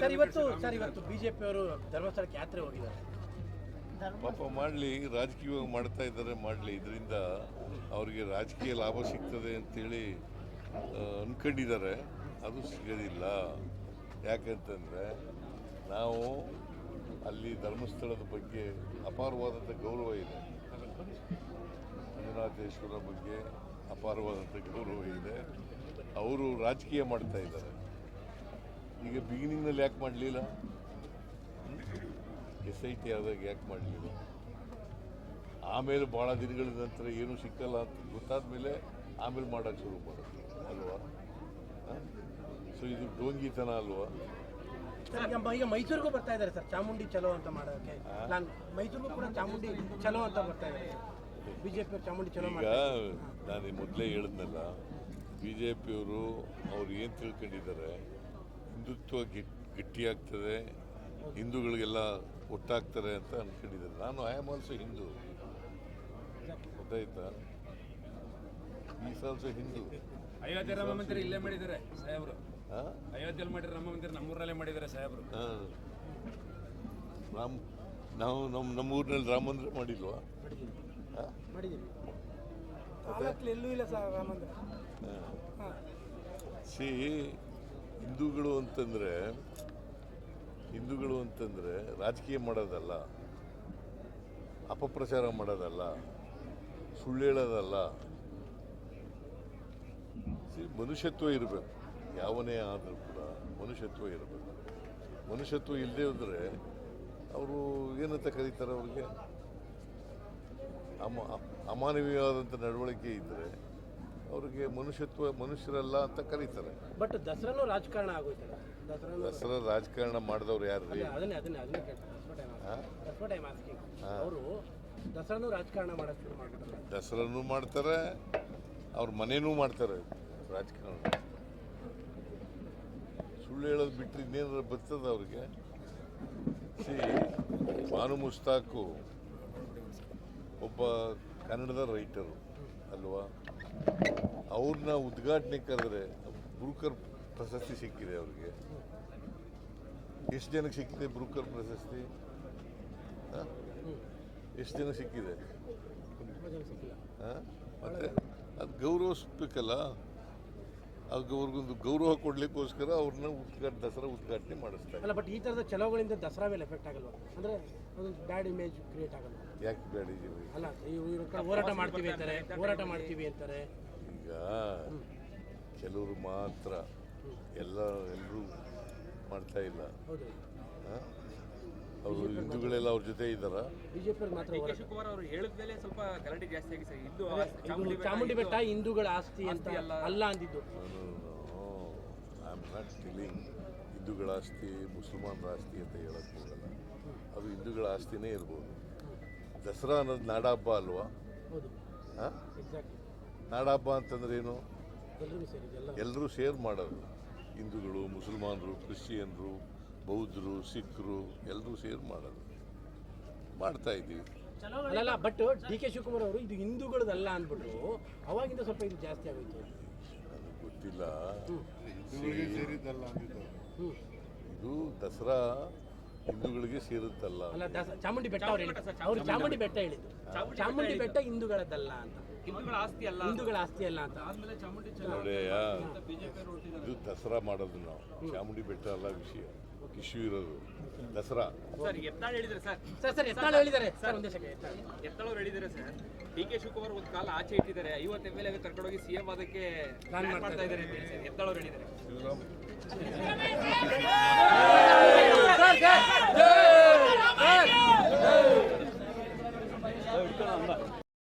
Sir ಇವತ್ತು sir ಇವತ್ತು BJP ಅವರು ಧರ್ಮಸ್ಥಳಕ್ಕೆ ಯಾತ್ರೆ ಹೋಗಿದ್ದಾರೆ? ಪಾಪ ಮಾಡಲಿ ರಾಜಕೀಯವಾಗಿ ಮಾಡ್ತಾ ಇದ್ದಾರೆ ಮಾಡಲಿ. ಇದರಿಂದ ಅವರಿಗೆ ರಾಜಕೀಯ ಲಾಭ ಸಿಗ್ತದೆ ಅಂತೇಳಿ ಅಂದ್ಕೊಂಡಿದ್ದಾರೆ ಅನ್ಕೊಂಡಿದ್ದಾರೆ. ಅದು ಸಿಗೋದಿಲ್ಲ. ಯಾಕಂತಂದರೆ ನಾವು ಅಲ್ಲಿ ಧರ್ಮಸ್ಥಳದ ಬಗ್ಗೆ ಅಪಾರವಾದಂಥ ಗೌರವ ಇದೆ. ಮಂಜುನಾಥೇಶ್ವರ ಬಗ್ಗೆ ಅಪಾರವಾದಂಥ ಗೌರವ ಇದೆ. ಅವರು ರಾಜಕೀಯ ಮಾಡ್ತಾ ಇದ್ದಾರೆ. ಈಗ ಬಿಗಿನಿಂಗ್ನಲ್ಲಿ ಯಾಕೆ ಮಾಡಲಿಲ್ಲ? ಎಸ್ ಐ ಟಿ ಆದಾಗ ಯಾಕೆ ಮಾಡಲಿಲ್ಲ? ಆಮೇಲೆ ಭಾಳ ದಿನಗಳ ನಂತರ ಏನೂ ಸಿಕ್ಕಲ್ಲ ಅಂತ ಗೊತ್ತಾದ ಮೇಲೆ ಆಮೇಲೆ ಮಾಡೋಕ್ಕೆ ಶುರು ಮಾಡೋದು ಅಲ್ವಾ? ಸೊ ಇದು ಡೋಂಗಿತನ ಅಲ್ವಾ? ಸರ್ ಈಗ ಮೈಸೂರಿಗೂ ಬರ್ತಾ ಇದ್ದಾರೆ ಸರ್. ಚಾಮುಂಡಿ ಚಲೋ ಅಂತ ಮಾಡೋಕ್ಕೆ. ನಾನು ಮೈಸೂರಿಗೂ ಕೂಡ ಚಾಮುಂಡಿ ಚಲೋ ಅಂತ ಬರ್ತಾ ಇದ್ದಾರೆ. ಬಿಜೆಪಿ ಚಾಮುಂಡಿ ಚಲೋ ಈಗ ನಾನು ಮೊದಲೇ ಹೇಳಿದ್ನಲ್ಲ ಬಿ ಜೆ ಪಿಯವರು ಅವ್ರು ಏನು ತಿಳ್ಕೊಂಡಿದ್ದಾರೆ? ಹಿಂದುತ್ವ ಗಿಟ್ ಗಟ್ಟಿಯಾಗ್ತದೆ ಹಿಂದೂಗಳಿಗೆಲ್ಲ ಒಟ್ಟಾಗ್ತಾರೆ ಅಂತ ಅನ್ಕೊಂಡಿದ್ದಾರೆ. ನಾನು ಐ ಆಮ್ ಆಲ್ಸೋ ಹಿಂದೂ ಗೊತ್ತಾಯ್ತಾ? ಈಸ್ ಆಲ್ಸೋ ಹಿಂದೂ ಅಯೋಧ್ಯೆ ರಾಮ ಮಂದಿರ ಇಲ್ಲೇ ಮಾಡಿದ್ದಾರೆ ಸಾಹೇಬ್ರು. ಹಾಂ ಅಯೋಧ್ಯೆಯಲ್ಲಿ ಮಾಡಿದ್ರೆ ರಾಮ ಮಂದಿರ ನಮ್ಮೂರಲ್ಲೇ ಮಾಡಿದ್ದಾರೆ ಸಾಹೇಬ್ರು. ರಾಮ್ ನಾವು ನಮ್ಮ ನಮ್ಮ ಊರಿನಲ್ಲಿ ರಾಮ ಮಂದಿರ ಮಾಡಿಲ್ವಾ? ಹಾಂ? ಮಾಡಿದ್ದೀವಿ. ತಾಲೂಕಲ್ಲಿ ಎಲ್ಲೂ ಇಲ್ಲ ಸರ್ ರಾಮ ಮಂದಿರ. ಸಿ ಹಿಂದೂಗಳು ಅಂತಂದರೆ ಹಿಂದೂಗಳು ಅಂತಂದರೆ ರಾಜಕೀಯ ಮಾಡೋದಲ್ಲ, ಅಪಪ್ರಚಾರ ಮಾಡೋದಲ್ಲ, ಸುಳ್ಳು ಹೇಳೋದಲ್ಲ. ಮನುಷ್ಯತ್ವ ಇರಬೇಕು. ಯಾವನೇ ಆದರೂ ಕೂಡ ಮನುಷ್ಯತ್ವ ಇರಬೇಕು. ಮನುಷ್ಯತ್ವ ಇಲ್ಲದೆ ಹೋದರೆ ಅವರು ಏನಂತ ಕರೀತಾರೆ ಅವ್ರಿಗೆ? ಅಮ, ಅಮಾನವೀಯವಾದಂಥ ನಡವಳಿಕೆ ಇದ್ದರೆ ಅವ್ರಿಗೆ ಮನುಷ್ಯತ್ವ ಮನುಷ್ಯರಲ್ಲ ಅಂತ ಕರೀತಾರೆ. ಬಟ್ ದಸರಾನು ರಾಜಕಾರಣ ಆಗೋಯ್ತಲ್ಲ. ದಸರಾನು ದಸರಾ ರಾಜಕಾರಣ ಮಾಡಿದವ್ರು ಯಾರು ರೀ ಅದನ್ನೇ ಅದನ್ನೇ ಅದನ್ನೇ ಅವರು ದಸರಾನು ರಾಜಕಾರಣ ದಸರಾನು ಮಾಡ್ತಾರೆ ಅವ್ರ ಮನೇನೂ ಮಾಡ್ತಾರೆ ರಾಜಕಾರಣ. ಸುಳ್ಳು ಹೇಳೋದು ಬಿಟ್ಟರೆ ಇನ್ನೇನಾರ ಬರ್ತದ ಅವ್ರಿಗೆ? ಸಿ ಭಾನು ಮುಸ್ತಾಕು ಒಬ್ಬ ಕನ್ನಡದ ರೈಟರು ಅಲ್ವಾ? ಅವ್ರನ್ನ ಉದ್ಘಾಟನೆ ಕರೆದ್ರೆ ಬ್ರೂಕರ್ ಪ್ರಶಸ್ತಿ ಸಿಕ್ಕಿದೆ ಅವ್ರಿಗೆ. ಎಷ್ಟು ಜನಕ್ಕೆ ಸಿಕ್ಕಿದೆ ಬ್ರೂಕರ್ ಪ್ರಶಸ್ತಿ? ಎಷ್ಟು ಜನ ಸಿಕ್ಕಿದೆ? ಮತ್ತೆ ಅದು ಗೌರವಿಸ್ಬೇಕಲ್ಲ? ಅವ್ರಿಗೊಂದು ಗೌರವ ಕೊಡ್ಲಿಕ್ಕೋಸ್ಕರ ಅವ್ರನ್ನ ಉದ್ಘಾಟ, ದಸರಾ ಉದ್ಘಾಟನೆ ಮಾಡಿಸ್ತಾರೆ ಬಟ್ ಈ ಥರದ ಚಲೋಗಳಿಂದ ದಸರಾ ಮೇಲೆ ಎಫೆಕ್ಟ್ ಆಗಲ್ವಾ? ಅಂದರೆ ಬ್ಯಾಡ್ ಇಮೇಜ್ ಕ್ರಿಯೇಟ್ ಆಗಲ್ವಾ? ಯಾಕೆ ಬೇಡಿದ್ದೀವಿ ಅಲ್ಲ ಹೋರಾಟ ಮಾಡ್ತೀವಿ ಅಂತಾರೆ ಹೋರಾಟ ಮಾಡ್ತೀವಿ ಅಂತಾರೆ. ಈಗ ಕೆಲವರು ಮಾತ್ರ ಎಲ್ಲ ಎಲ್ಲರೂ ಮಾಡ್ತಾ ಇಲ್ಲ. ಹೌದು. ಅವರು ಹಿಂದೂಗಳೆಲ್ಲ ಅವ್ರ ಜೊತೆ ಇದ್ದಾರ? ಬಿಜೆಪಿ ಮಾತ್ರ ಶಿವಕುಮಾರ್ ಅವರು ಹೇಳಿದ ಮೇಲೆ ಸ್ವಲ್ಪ ಗಲಾಟೆ ಜಾಸ್ತಿ ಆಗಿ ಸರ್. ಇದು ಚಾಮುಂಡಿ ಬೆಟ್ಟ ಹಿಂದೂಗಳ ಆಸ್ತಿ ಅಂತ ಅಲ್ಲ. ಅಂದಿದ್ದು. ಐ ಆಮ್ ನಾಟ್ ಫೀಲಿಂಗ್ ಹಿಂದೂಗಳ ಆಸ್ತಿ ಮುಸಲ್ಮಾನರ ಆಸ್ತಿ ಅಂತ ಹೇಳಕ್ಕೆ ಹೋಗಲ್ಲ. ಅದು ಹಿಂದೂಗಳ ಆಸ್ತಿನೇ ಇರ್ಬೋದು. ದಸರಾ ಅನ್ನೋದು ನಾಡಹಬ್ಬ ಅಲ್ವಾ? ಹೌದು. ಹಾಂ? ಎಕ್ಸಾಕ್ಟ್ಲಿ ನಾಡಹಬ್ಬ ಅಂತಂದ್ರೆ ಏನು? ಎಲ್ಲರೂ ಶೇರ್ ಮಾಡೋದು. ಹಿಂದೂಗಳು ಮುಸಲ್ಮಾನರು ಕ್ರಿಶ್ಚಿಯನ್ರು ಬೌದ್ಧರು ಸಿಖ್ರು ಎಲ್ಲರೂ ಶೇರ್ ಮಾಡೋದು. ಮಾಡ್ತಾ ಇದ್ದೀವಿ. ಅಲ್ಲಲ್ಲ ಬಟ್ ಡಿ ಕೆ ಶಿವಕುಮಾರ್ ಅವರು ಇದು ಹಿಂದೂಗಳದಲ್ಲ ಅಂದ್ಬಿಟ್ಟು ಅವಾಗಿಂದ ಸ್ವಲ್ಪ ಇದು ಜಾಸ್ತಿ ಆಗೋಯ್ತು. ನನಗೆ ಗೊತ್ತಿಲ್ಲ. ಇದು ದಸರಾ ಹಿಂದೂಗಳಿಗೆ ಸೇರುತ್ತಲ್ಲ ಅಲ್ಲ ದಸ ಚಾಮುಂಡಿ ಬೆಟ್ಟ ಅವ್ರು ಹೇಳಿದ್ದು ಅವ್ರು ಚಾಮುಂಡಿ ಬೆಟ್ಟ ಹೇಳಿದ್ದು ಚಾಮುಂಡಿ ಬೆಟ್ಟ ಹಿಂದೂಗಳದ್ದಲ್ಲ ಅಂತ. ಹಿಂದೂಗಳ ಆಸ್ತಿ ಅಲ್ಲ ಹಿಂದೂಗಳ ಆಸ್ತಿ ಅಲ್ಲ ಅಂತ. ಆದ್ಮೇಲೆ ಚಾಮುಂಡಿ ನೋಡೆಯ ಇದು ದಸರಾ ಮಾಡೋದು ನಾವು. ಚಾಮುಂಡಿ ಬೆಟ್ಟ ಅಲ್ಲ ವಿಷಯ. ಇಶ್ಯೂ ಇರೋದು. ದಸರಾ. ಸರ್ ಎತ್ತಾಳ ಹೇಳಿದ್ರೆ ಸರ್. ಸರ್ ಸರ್ ಎತ್ತಾಳು ಹೇಳಿದ್ದಾರೆ ಸರ್ ಒಂದೇ ಸೆಕೆಂಡ್ ಎತ್ತಾಳು ಎತ್ತಾಳ್ ಅವ್ರು ಹೇಳಿದ್ದಾರೆ ಸರ್. ಡಿ ಕೆ ಶಿವಕುಮಾರ್ ಒಂದು ಕಾಲ ಆಚೆ ಇಟ್ಟಿದ್ದಾರೆ. ಐವತ್ತು ಎಂ ಎಲ್ ಎ ಕರ್ಕೊಂಡೋಗಿ ಸಿ ಎಂ ಅದಕ್ಕೆ ಪ್ಲಾನ್ ಮಾಡ್ತಾ ಮಾಡ್ತಾ ಇದ್ದಾರೆ ಅಂತ ಹೇಳಿ ಸರ್. ಎತ್ತಾಳ್ ಅವ್ರು ಹೇಳಿದ್ದಾರೆ ಶಿವರಾಮ್.